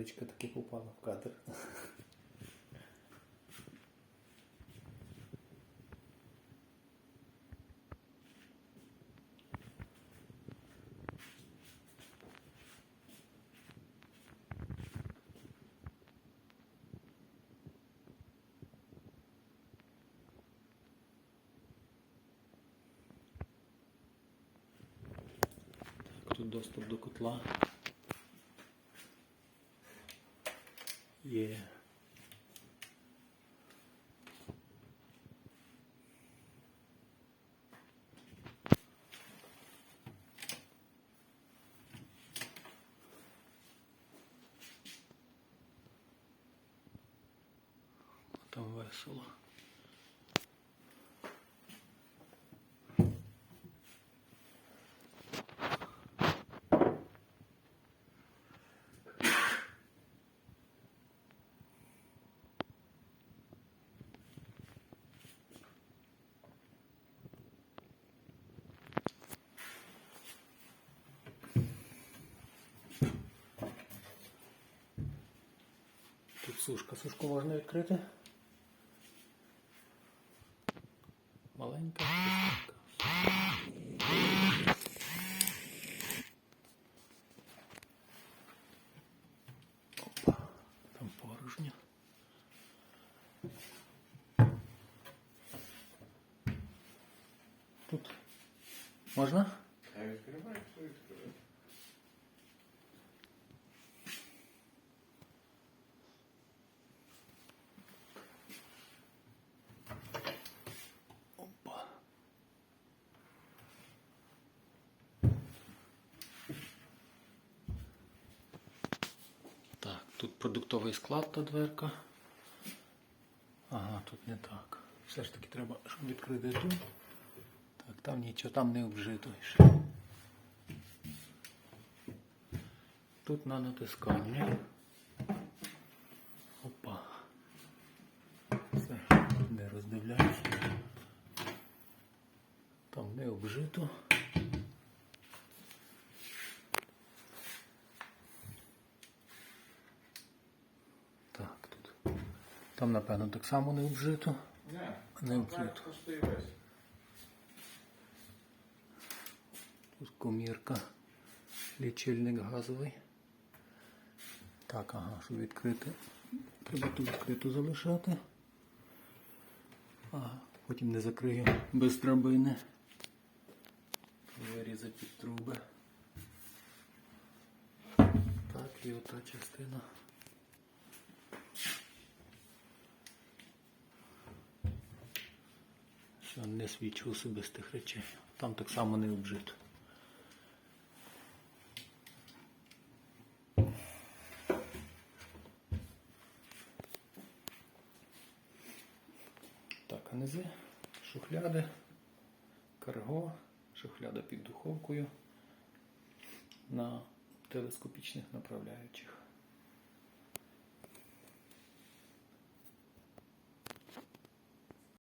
мордочка таки попала в кадр. Тут доступ до котла. Є. Там весело. Сушка. Сушку можна відкрити. Маленька. чистенька. Опа, там порожньо. Тут можна? Тут продуктовий склад та дверка. Ага, тут не так. Все ж таки треба, щоб відкрити тут. Так, там нічого, там не обжито ще. Тут на натискання. Опа. Все, не роздивляюсь. Там не обжито. Так, тут. Там, напевно, так само не обжито. Не, Не обжито. Тут комірка, лічильник газовий. Так, ага, щоб відкрити. Треба тут відкрито залишати. Ага, потім не закрию без драбини. Вирізати під труби. Так, і ота частина. Що не свідчу особистих речей. Там так само не обжито. Так, а низи, шухляди, карго, шухляда під духовкою на телескопічних направляючих.